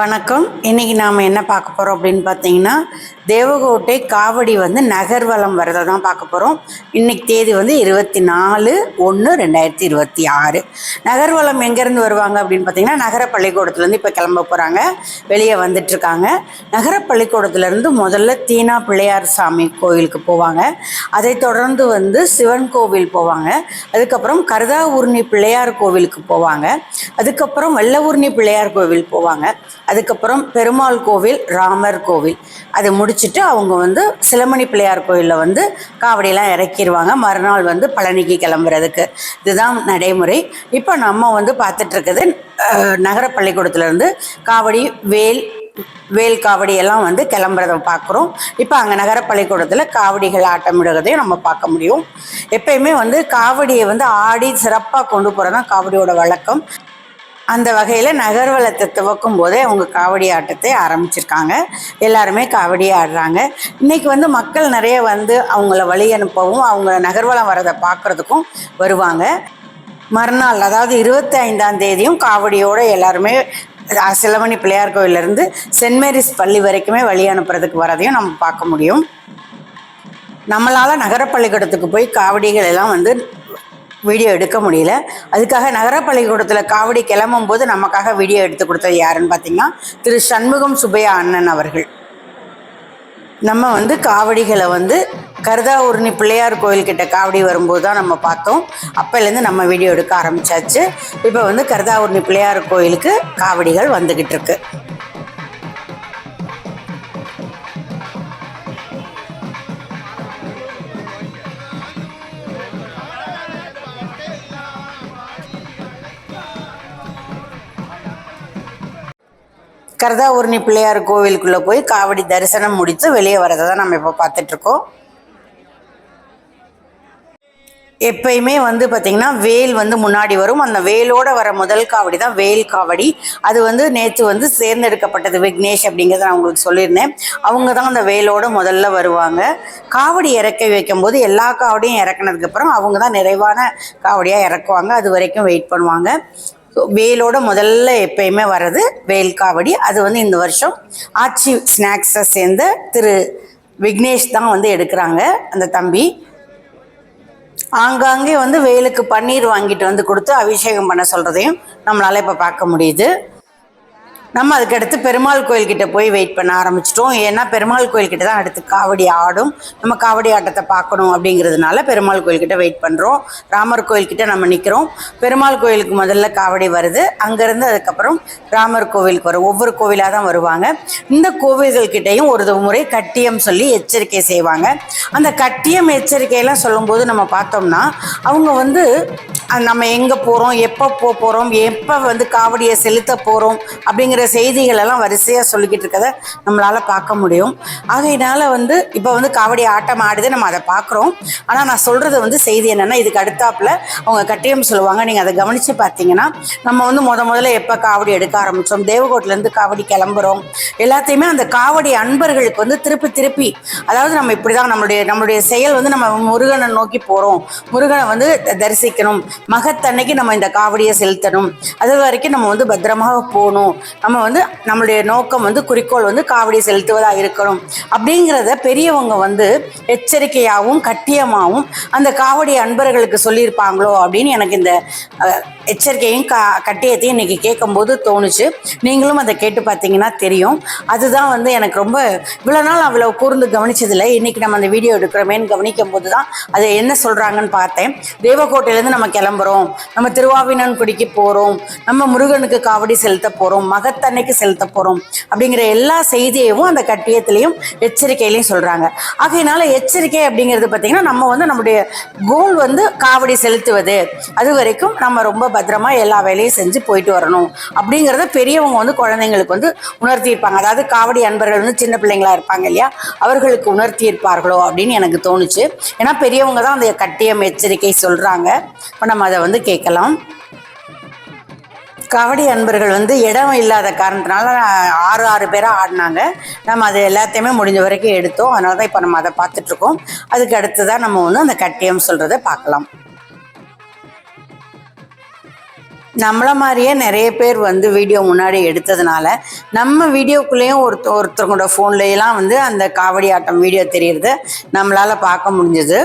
வணக்கம். இன்னைக்கு நாம் என்ன பார்க்க போகிறோம் அப்படின்னு பார்த்தீங்கன்னா தேவகோட்டை காவடி வந்து நகர்வலம் வரதை தான் பார்க்க போகிறோம் இன்னைக்கு தேதி வந்து இருபத்தி நாலு ஒன்று ரெண்டாயிரத்தி இருபத்தி ஆறு. நகர்வலம் எங்கேருந்து வருவாங்க அப்படின்னு பார்த்தீங்கன்னா நகர பள்ளிக்கூடத்துலேருந்து இப்போ கிளம்ப போகிறாங்க வெளியே வந்துட்டுருக்காங்க நகர பள்ளிக்கூடத்துலேருந்து முதல்ல தீனா பிள்ளையார் சாமி கோவிலுக்கு போவாங்க. அதை தொடர்ந்து வந்து சிவன் கோவில் போவாங்க. அதுக்கப்புறம் கருதாவூர்ணி பிள்ளையார் கோவிலுக்கு போவாங்க. அதுக்கப்புறம் வெள்ளவூர்ணி பிள்ளையார் கோவில் போவாங்க. அதுக்கப்புறம் பெருமாள் கோவில் ராமர் கோவில். அதை முடிச்சுட்டு அவங்க வந்து சிலமணி பிள்ளையார் கோயிலில் வந்து காவடியெல்லாம் இறக்கிடுவாங்க மறுநாள் வந்து பழனிக்கு கிளம்புறதுக்கு. இதுதான் நடைமுறை. இப்போ நம்ம வந்து பார்த்துட்ருக்குது நகர பள்ளிக்கூடத்துலேருந்து காவடி வேல் வேல் காவடி எல்லாம் வந்து கிளம்புறத பார்க்குறோம். இப்போ அங்கே நகர பள்ளிக்கூடத்தில் காவடிகள் ஆட்டமிடுகிறதையும் நம்ம பார்க்க முடியும். எப்பயுமே வந்து காவடியை வந்து ஆடி சிறப்பாக கொண்டு போகிறது தான் காவடியோட வழக்கம். அந்த வகையில் நகர்வலத்தை துவக்கும் போதே அவங்க காவடி ஆட்டத்தை ஆரம்பிச்சிருக்காங்க. எல்லாருமே காவடி ஆடுறாங்க. இன்னைக்கு வந்து மக்கள் நிறைய வந்து அவங்கள வழி அனுப்பவும் அவங்க நகர்வலம் வரதை பார்க்குறதுக்கும் வருவாங்க. மறுநாள் அதாவது இருபத்தி ஐந்தாம் தேதியும் காவடியோடு எல்லாருமே சிலமணி பிள்ளையார் கோயிலேருந்து சென்ட் மேரிஸ் பள்ளி வரைக்குமே வழி அனுப்புறதுக்கு வரதையும் நம்ம பார்க்க முடியும். நம்மளால் நகர பள்ளிக்கூடத்துக்கு போய் காவடிகள் எல்லாம் வந்து வீடியோ எடுக்க முடியல. அதுக்காக நகர பள்ளிக்கூடத்தில் காவடி கிளம்பும் போது நமக்காக வீடியோ எடுத்து கொடுத்தது யாருன்னு பார்த்தீங்கன்னா திரு சண்முகம் சுபையா அண்ணன் அவர்கள். நம்ம வந்து காவடிகளை வந்து கருதாவூர்ணி பிள்ளையார் கோயில்கிட்ட காவடி வரும்போது தான் நம்ம பார்த்தோம். அப்போலேருந்து நம்ம வீடியோ எடுக்க ஆரம்பிச்சாச்சு. இப்போ வந்து கருதாவூர்ணி பிள்ளையார் கோயிலுக்கு காவடிகள் வந்துக்கிட்டு இருக்குது கருதாவூர்ணி பிள்ளையார் கோவிலுக்குள்ளே போய் காவடி தரிசனம் முடித்து வெளியே வரதை தான் நம்ம இப்போ பார்த்துட்ருக்கோம். எப்பயுமே வந்து பார்த்திங்கன்னா வேல் வந்து முன்னாடி வரும். அந்த வேலோட வர முதல் காவடி தான் வேல் காவடி. அது வந்து நேற்று வந்து சேர்ந்தெடுக்கப்பட்டது விக்னேஷ் அப்படிங்கிறத நான் உங்களுக்கு சொல்லியிருந்தேன். அவங்க தான் அந்த வேலோட முதல்ல வருவாங்க. காவடி இறக்கி வைக்கும்போது எல்லா காவடியும் இறக்குனதுக்கப்புறம் அவங்க தான் நிறைவான காவடியாக இறக்குவாங்க. அது வரைக்கும் வெயிட் பண்ணுவாங்க. வேலோட முதல்ல எப்பயுமே வர்றது வேல் காவடி. அது வந்து இந்த வருஷம் ஆச்சி ஸ்நாக்ஸை சேர்ந்த திரு விக்னேஷ் தான் வந்து எடுக்கிறாங்க அந்த தம்பி. ஆங்காங்கே வந்து வேலுக்கு பன்னீர் வாங்கிட்டு வந்து கொடுத்து அபிஷேகம் பண்ண சொல்கிறதையும் நம்மளால் இப்போ பார்க்க முடியுது. நம்ம அதுக்கடுத்து பெருமாள் கோயில்கிட்ட போய் வெயிட் பண்ண ஆரம்பிச்சிட்டோம். ஏன்னா பெருமாள் கோயில்கிட்ட தான் அடுத்து காவடி ஆடும். நம்ம காவடி ஆட்டத்தை பார்க்கணும் அப்படிங்கிறதுனால பெருமாள் கோயில்கிட்ட வெயிட் பண்ணுறோம் ராமர் கோயில்கிட்ட நம்ம நிற்கிறோம் பெருமாள் கோயிலுக்கு முதல்ல காவடி வருது. அங்கேருந்து அதுக்கப்புறம் ராமர் கோவிலுக்கு வரும். ஒவ்வொரு கோவிலாக தான் வருவாங்க. இந்த கோவில்கள்கிட்டையும் ஒரு முறை கட்டியம் சொல்லி எச்சரிக்கை செய்வாங்க. அந்த கட்டியம் எச்சரிக்கையெல்லாம் சொல்லும்போது நம்ம பார்த்தோம்னா அவங்க வந்து நம்ம எங்கே போகிறோம் எப்போ போக போகிறோம் எப்போ வந்து காவடியை செலுத்த போகிறோம் அப்படிங்கிற செய்திகள் எல்லாம் வரிசையாக சொல்லிக்கிட்டு இருக்கதை நம்மளால் பார்க்க முடியும். ஆகையினால வந்து இப்போ வந்து காவடி ஆட்டம் ஆடுது நம்ம அதை பார்க்குறோம். ஆனால் நான் சொல்கிறது வந்து செய்தி என்னென்னா இதுக்கு அடுத்தாப்புல அவங்க கட்டியம் சொல்லுவாங்க. நீங்கள் அதை கவனித்து பார்த்தீங்கன்னா நம்ம வந்து முத முதல்ல எப்போ காவடி எடுக்க ஆரம்பித்தோம் தேவகோட்டிலேருந்து காவடி கிளம்புறோம். எல்லாத்தையுமே அந்த காவடி அன்பர்களுக்கு வந்து திருப்பி திருப்பி அதாவது நம்ம இப்படி தான் நம்மளுடைய நம்மளுடைய செயல் வந்து நம்ம முருகனை நோக்கி போகிறோம் முருகனை வந்து தரிசிக்கணும். மகத்தன்னைக்கு நம்ம இந்த காவடியை செலுத்தணும். அது வரைக்கும் நம்ம வந்து பத்திரமாக போகணும். நம்ம வந்து நம்மளுடைய நோக்கம் வந்து குறிக்கோள் வந்து காவடியை செலுத்துவதாக இருக்கணும். அப்படிங்கிறத பெரியவங்க வந்து எச்சரிக்கையாகவும் கட்டியமாகவும் அந்த காவடி அன்பர்களுக்கு சொல்லியிருப்பாங்களோ அப்படின்னு எனக்கு இந்த எச்சரிக்கையும் கா கட்டியத்தையும் இன்னைக்கு கேட்கும்போது தோணுச்சு. நீங்களும் அதை கேட்டு பார்த்தீங்கன்னா தெரியும். அதுதான் வந்து எனக்கு ரொம்ப இவ்வளோ நாள் அவ்வளோ கூர்ந்து கவனிச்சதில்லை. இன்னைக்கு நம்ம அந்த வீடியோ எடுக்கிறோமேன்னு கவனிக்கும் போது தான் அதை என்ன சொல்கிறாங்கன்னு பார்த்தேன். தேவக்கோட்டையிலேருந்து நமக்கு கிளம்புறோம் நம்ம திருவாவினன்குடிக்கு போகிறோம் நம்ம முருகனுக்கு காவடி செலுத்த போகிறோம் மகத்தன்னைக்கு செலுத்த போகிறோம் அப்படிங்கிற எல்லா செய்தியையும் அந்த கட்டியத்திலையும் எச்சரிக்கையிலையும் சொல்கிறாங்க ஆகையினால எச்சரிக்கை அப்படிங்கிறது பார்த்திங்கன்னா நம்ம வந்து நம்முடைய கோல் வந்து காவடி செலுத்துவது. அது வரைக்கும் நம்ம ரொம்ப பத்திரமா எல்லா வேலையும் செஞ்சு போயிட்டு வரணும். அப்படிங்கிறத பெரியவங்க வந்து குழந்தைங்களுக்கு வந்து உணர்த்தியிருப்பாங்க. அதாவது காவடி அன்பர்கள் வந்து சின்ன பிள்ளைங்களா இருப்பாங்க இல்லையா? அவர்களுக்கு உணர்த்தி இருப்பார்களோ அப்படின்னு எனக்கு தோணுச்சு. ஏன்னா பெரியவங்க தான் அந்த கட்டியம் எச்சரிக்கை சொல்கிறாங்க இப்போ நம்ம அதை வந்து கேட்கலாம். கபடி அன்பர்கள் வந்து இடம் இல்லாத காரணத்தினால ஆறு ஆறு பேராக ஆடினாங்க. நம்ம அது எல்லாத்தையுமே முடிஞ்ச வரைக்கும் எடுத்தோம். அதனால தான் இப்போ நம்ம அதை பார்த்துட்ருக்கோம். அதுக்கு அடுத்து தான் நம்ம வந்து அந்த கட்டியம் சொல்கிறத பார்க்கலாம். நம்மள மாதிரியே நிறைய பேர் வந்து வீடியோ முன்னாடி எடுத்ததுனால நம்ம வீடியோக்குள்ளேயும் ஒருத்த ஒருத்தவங்களோட ஃபோன்லையெல்லாம் வந்து அந்த காவடி ஆட்டம் வீடியோ தெரியுறது நம்மளால் பார்க்க முடிஞ்சது.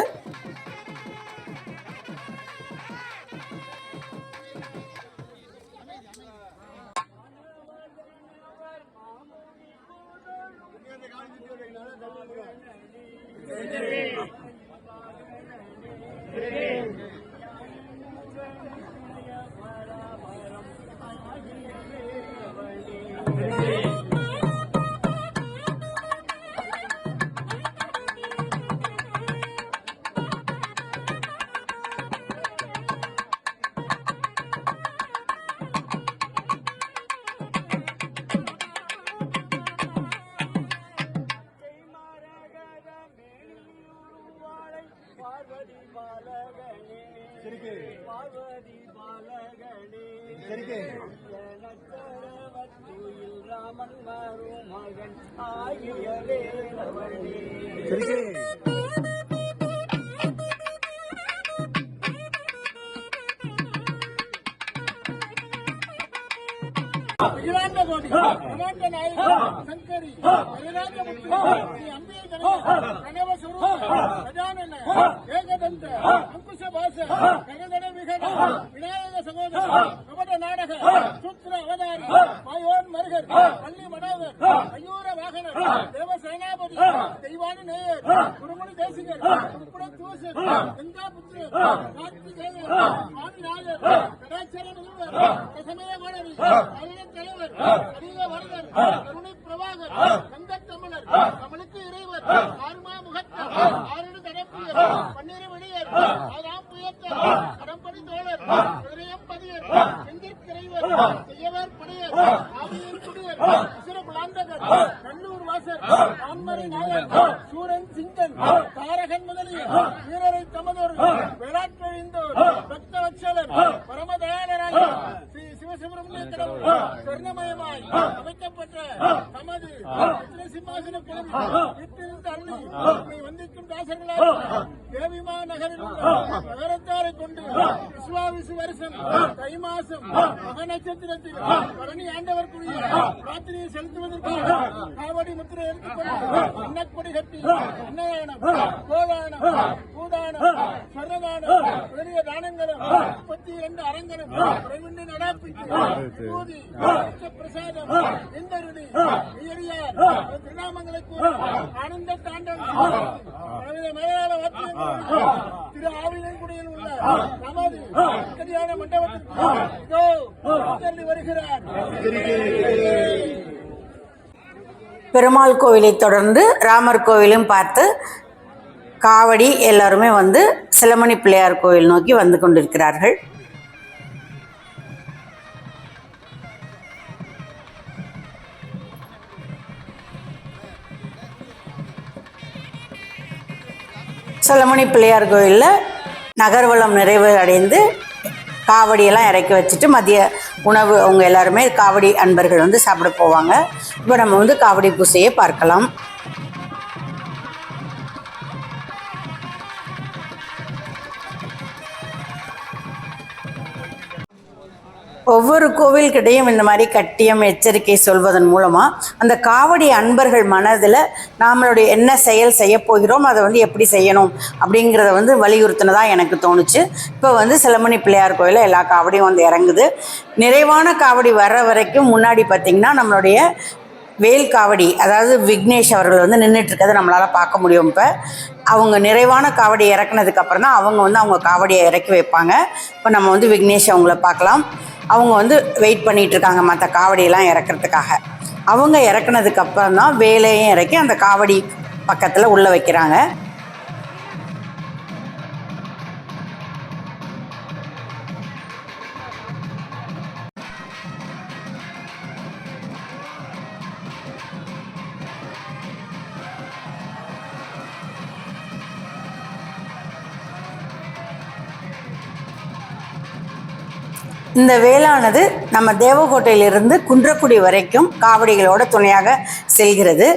Amém. நச்சரவத்துயில் ராமன் வரும் மகன். ஆகிய வேலவனே அகிலாண்ட கோடி அகிலாண்ட நாயகி சங்கரி அம்பிகை கணேச கணவ சுரூப கஜானன ஏகதந்த அங்குஷ பாச ககதன விகட விநாயக சகோதர கபட நாடக சூத்திர அவதாரி மாயோன் மருகர் பள்ளி மனோகர் மயூர வாகனர் தேவ சேனாபதி தெய்வானி நேயர் குருமணி தேசிகர் உட்பட தூசர் கங்கா புத்திரர் கார்த்திகேயர் சுவாமி நாயர் கடாச்சர நிறுவர் ரசமய கோடரி அருணன் தலைவர் அரிய வரதர் கருணை பிரபாகர் கந்தத் தமிழர் தமிழுக்கு இறைவர் வீரரை தமதொரு நட்சத்திரத்தில் பழனி ஆண்டவர்க்குரிய ராத்திரியை செலுத்துவதற்காக காவடி முத்திரை எடுத்துக்கொண்டு அன்னக்கொடி கட்டி அன்னதானம் கோதானம் பூதானம் சொர்ணதானம் பெரிய தானங்களும் முப்பத்தி இரண்டு அரங்கனும் குறைவின்றி நடாப்பித்து பூதி பிரசாதம் இந்தருடி உயரியார் திருநாமங்களை கூறி ஆனந்த தாண்டம். பலவித மலையாள வார்த்தை திரு ஆவினங்குடியில் உள்ள நமது கல்யாண மண்டபத்திற்கு வருகிறார். பெருமாள் கோவிலை தொடர்ந்து ராமர் கோவிலும் பார்த்து காவடி எல்லாருமே வந்து சிலமணி பிள்ளையார் கோவில் நோக்கி வந்து கொண்டிருக்கிறார்கள். சிலமணி பிள்ளையார் கோயிலில் நகர்வலம் நிறைவு அடைந்து காவடியெல்லாம் இறக்கி வச்சுட்டு மதிய உணவு அவங்க எல்லாருமே காவடி அன்பர்கள் வந்து சாப்பிட போவாங்க. இப்போ நம்ம வந்து காவடி பூசையை பார்க்கலாம். ஒவ்வொரு கோவில்கிட்டையும் இந்த மாதிரி கட்டியம் எச்சரிக்கை சொல்வதன் மூலமாக அந்த காவடி அன்பர்கள் மனதில் நாமளுடைய என்ன செயல் செய்ய போகிறோம் அதை வந்து எப்படி செய்யணும் அப்படிங்கிறத வந்து வலியுறுத்தினதா எனக்கு தோணுச்சு. இப்போ வந்து சிலமணி பிள்ளையார் கோயிலில் எல்லா காவடியும் வந்து இறங்குது. நிறைவான காவடி வர்ற வரைக்கும் முன்னாடி பார்த்திங்கன்னா நம்மளுடைய வேல் காவடி அதாவது விக்னேஷ் அவர்கள் வந்து நின்றுட்டு நம்மளால் பார்க்க முடியும் இப்போ. அவங்க நிறைவான காவடி இறக்குனதுக்கப்புறம் தான் அவங்க வந்து அவங்க காவடியை இறக்கி வைப்பாங்க. இப்போ நம்ம வந்து விக்னேஷ் அவங்கள பார்க்கலாம். அவங்க வந்து வெயிட் பண்ணிட்டு இருக்காங்க மற்ற காவடியெல்லாம் இறக்குறதுக்காக. அவங்க இறக்குனதுக்கு அப்புறம் தான் வேலையும் இறக்கி அந்த காவடி பக்கத்தில் உள்ளே வைக்கிறாங்க. இந்த வேலானது நம்ம தேவகோட்டையிலிருந்து குன்றக்குடி வரைக்கும் காவடிகளோட துணையாக செல்கிறது.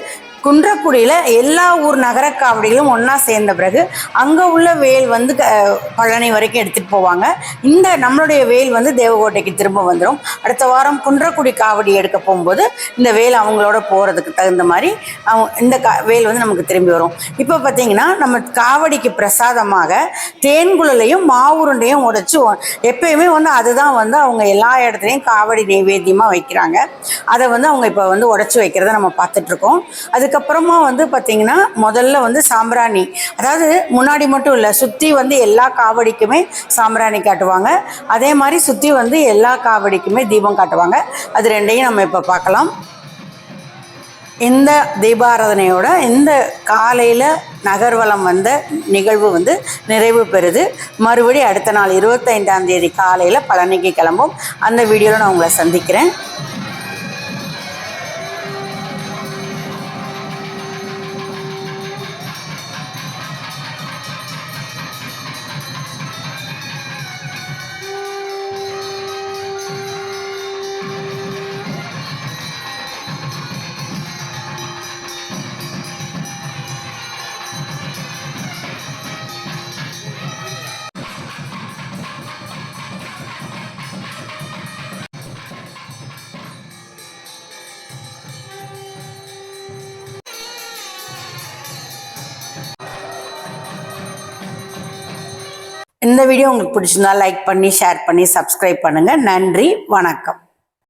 குன்றக்குடியில் எல்லா ஊர் நகர காவடிகளும் ஒன்றா சேர்ந்த பிறகு அங்கே உள்ள வேல் வந்து க- பழனி வரைக்கும் எடுத்துகிட்டு போவாங்க. இந்த நம்மளுடைய வேல் வந்து தேவகோட்டைக்கு திரும்ப வந்துடும் அடுத்த வாரம் குன்றக்குடி காவடி எடுக்க போகும்போது இந்த வேல் அவங்களோட போகிறதுக்கு தகுந்த மாதிரி அவங்க இந்த கா வேல் வந்து நமக்கு திரும்பி வரும். இப்போ பார்த்தீங்கன்னா நம்ம காவடிக்கு பிரசாதமாக தேன்குழலையும் மாவுருண்டையும் உடைச்சி எப்பயுமே வந்து அதுதான் வந்து அவங்க எல்லா இடத்துலையும் காவடி நைவேத்தியமாக வைக்கிறாங்க. அதை வந்து அவங்க இப்போ வந்து உடச்சி வைக்கிறத நம்ம பார்த்துட்ருக்கோம் அதுக்கப்புறமா வந்து பார்த்திங்கன்னா முதல்ல வந்து சாம்பிராணி. அதாவது முன்னாடி மட்டும் இல்லை சுற்றி வந்து எல்லா காவடிக்குமே சாம்பிராணி காட்டுவாங்க. அதே மாதிரி சுற்றி வந்து எல்லா காவடிக்குமே தீபம் காட்டுவாங்க. அது ரெண்டையும் நம்ம இப்போ பார்க்கலாம் இந்த தீபாராதனையோட இந்த காலையில் நகர்வலம் வந்த நிகழ்வு வந்து நிறைவு பெறுது. மறுபடி அடுத்த நாள் இருபத்தைந்தாம் தேதி காலையில் பழனிக்கு கிளம்பும். அந்த வீடியோவில் நான் உங்களை சந்திக்கிறேன். இந்த வீடியோ உங்களுக்கு பிடிச்சிருந்தா லைக் பண்ணி ஷேர் பண்ணி சப்ஸ்கிரைப் பண்ணுங்கள் நன்றி வணக்கம்.